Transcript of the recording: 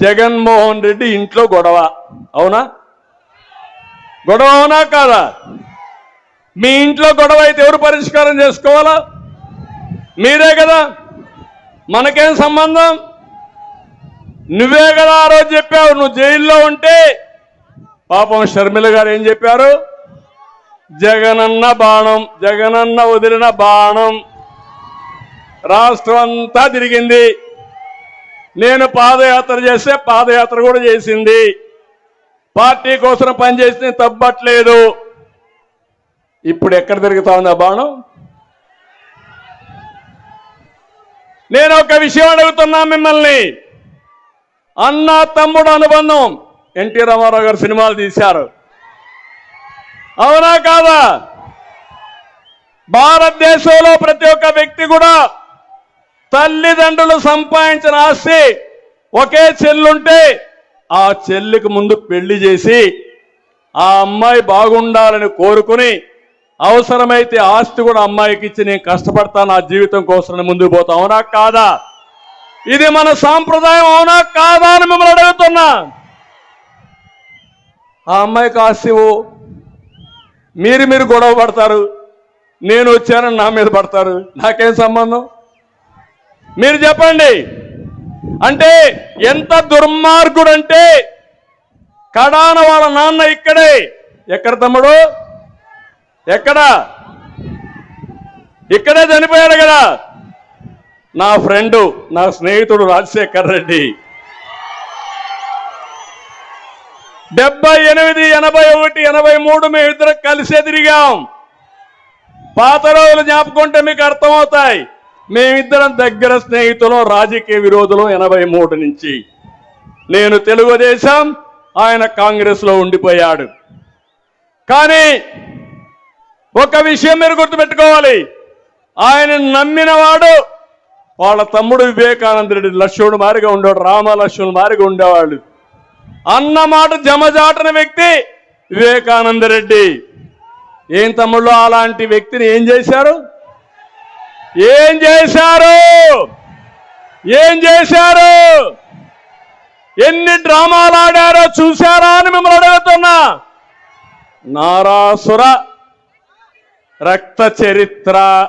జగన్మోహన్ రెడ్డి ఇంట్లో గొడవ. అవునా? గొడవ అవునా కాదా? మీ ఇంట్లో గొడవ అయితే ఎవరు పరిష్కారం చేసుకోవాలా? మీరే కదా. మనకేం సంబంధం? నువ్వే కదా ఆ రోజు చెప్పావు నువ్వు జైల్లో ఉంటే. పాపం షర్మిల గారు ఏం చెప్పారు? జగనన్న బాణం జగనన్న వదిలిన బాణం. రాష్ట్రం అంతా తిరిగింది. నేను పాదయాత్ర చేస్తే పాదయాత్ర కూడా చేసింది. పార్టీ కోసం పనిచేస్తే తప్పట్లేదు. ఇప్పుడు ఎక్కడ తిరుగుతా ఉందా ఆ బాణం? నేను ఒక విషయం అడుగుతున్నా మిమ్మల్ని. అన్న తమ్ముడు అనుబంధం. ఎన్టీ రామారావు గారు సినిమాలు తీశారు. అవునా కాదా? భారతదేశంలో ప్రతి ఒక్క వ్యక్తి కూడా తల్లిదండ్రులు సంపాదించిన ఆస్తి ఒకే చెల్లుంటే ఆ చెల్లికి ముందు పెళ్ళి చేసి ఆ అమ్మాయి బాగుండాలని కోరుకుని అవసరమైతే ఆస్తి కూడా అమ్మాయికి ఇచ్చి నేను కష్టపడతా నా జీవితం కోసం ముందుకు పోతా. అవునా కాదా? ఇది మన సాంప్రదాయం అవునా కాదా అని మిమ్మల్ని అడుగుతున్నా. ఆ అమ్మాయికి ఆస్తి మీరు మీరు గొడవ పడతారు. నేను వచ్చానని నా మీద పడతారు. నాకేం సంబంధం? మీరు చెప్పండి. అంటే ఎంత దుర్మార్గుడు అంటే కడాన వాళ్ళ నాన్న ఇక్కడే. ఎక్కడ తమ్ముడు? ఎక్కడ? ఇక్కడే చనిపోయాడు కదా. నా ఫ్రెండు నా స్నేహితుడు రాజశేఖర్ రెడ్డి. డెబ్బై ఎనిమిది ఎనభై ఒకటి ఎనభై మూడు మేము ఇద్దరు కలిసే తిరిగాం. పాత రోజులు జ్ఞాపకుంటే మీకు అర్థమవుతాయి. మేమిద్దరం దగ్గర స్నేహితులం రాజకీయ విరోధులం ఎనభై మూడు నుంచి. నేను తెలుగుదేశం ఆయన కాంగ్రెస్లో ఉండిపోయాడు. కానీ ఒక విషయం మీరు గుర్తుపెట్టుకోవాలి. ఆయన నమ్మినవాడు వాళ్ళ తమ్ముడు వివేకానంద రెడ్డి లక్ష్మణుడు మారిగా ఉండేవాడు రామలక్ష్మణుడు మారిగా ఉండేవాడు అన్నమాట జమజాటన వ్యక్తి వివేకానంద రెడ్డి ఏం తమ్ముళ్ళు అలాంటి వ్యక్తిని ఏం చేశారు? ఏం చేశారు? ఏం చేశారు? ఎన్ని డ్రామాలు ఆడారో చూశారా అని మిమ్మల్ని అడుగుతున్నా. నారాసుర రక్త చరిత్ర.